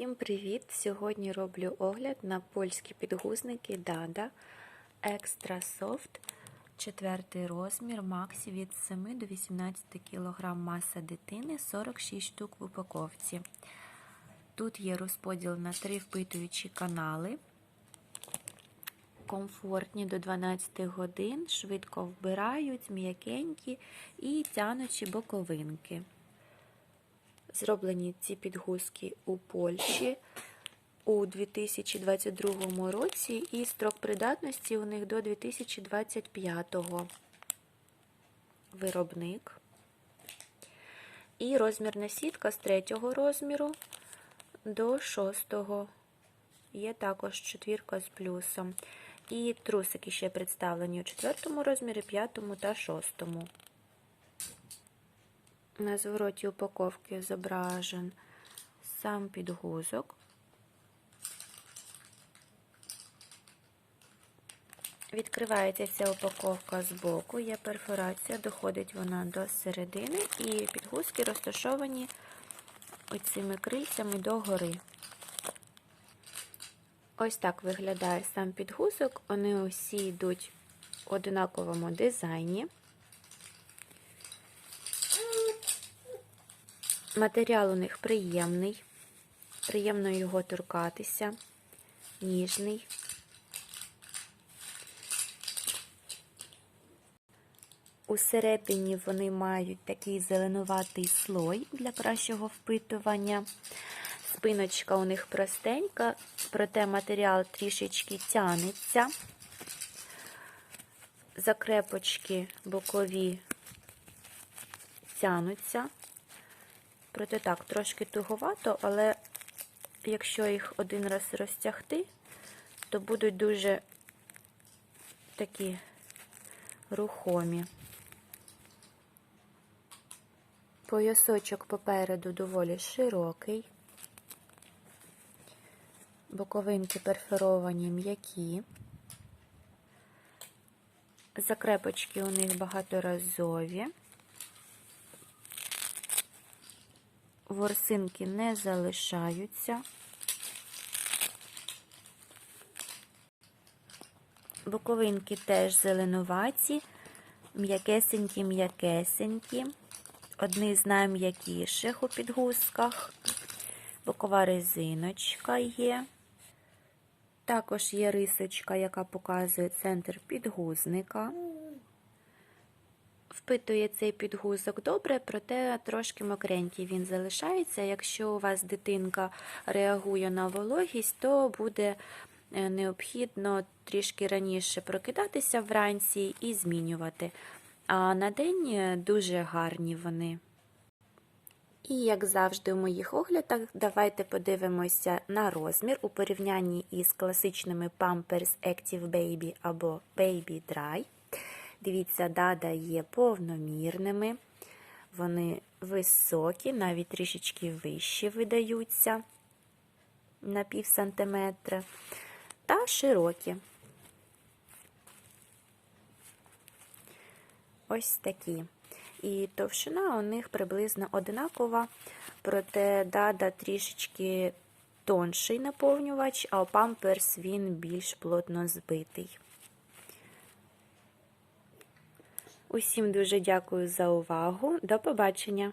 Всім привіт! Сьогодні роблю огляд на польські підгузники Dada Extra Soft, четвертий розмір, максі від 7 до 18 кг маса дитини, 46 штук в упаковці. Тут є розподіл на три впитуючі канали. Комфортні до 12 годин, швидко вбирають, м'якенькі і тянучі боковинки. Зроблені ці підгузки у Польщі у 2022 році, і строк придатності у них до 2025 виробник. І розмірна сітка з третього розміру до шостого. Є також четвірка з плюсом. І трусики ще представлені у четвертому розмірі, п'ятому та шостому. На звороті упаковки зображен сам підгузок. Відкривається ця упаковка з боку, є перфорація, доходить вона до середини, і підгузки розташовані оцими крильцями догори. Ось так виглядає сам підгузок. Вони усі йдуть в однаковому дизайні. Матеріал у них приємний, приємно його торкатися, ніжний. Усередині вони мають такий зеленуватий слой для кращого впитування. Спиночка у них простенька, проте матеріал трішечки тянеться. Закрепочки бокові тянуться. Проте так, трошки туговато, але якщо їх один раз розтягти, то будуть дуже такі рухомі. Поясочок попереду доволі широкий, боковинки перфоровані м'які, закрепочки у них багаторазові. Ворсинки не залишаються. Боковинки теж зеленуваті, м'якесенькі-м'якесенькі, одні з найм'якіших у підгузках, бокова резиночка є. Також є рисочка, яка показує центр підгузника впитує цей підгузок добре, проте трошки мокренький він залишається. Якщо у вас дитинка реагує на вологість, то буде е, необхідно трішки раніше прокидатися вранці і змінювати. А на день е, дуже гарні вони. І, як завжди, у моїх оглядах, давайте подивимося на розмір у порівнянні із класичними Pampers Active Baby або Baby Dry. Дивіться, дада є повномірними, вони високі, навіть трішечки вищі видаються на пів сантиметра, та широкі. Ось такі. І товщина у них приблизно одинакова, проте дада трішечки тонший наповнювач, а памперс він більш плотно збитий. Усім дуже дякую за увагу. До побачення!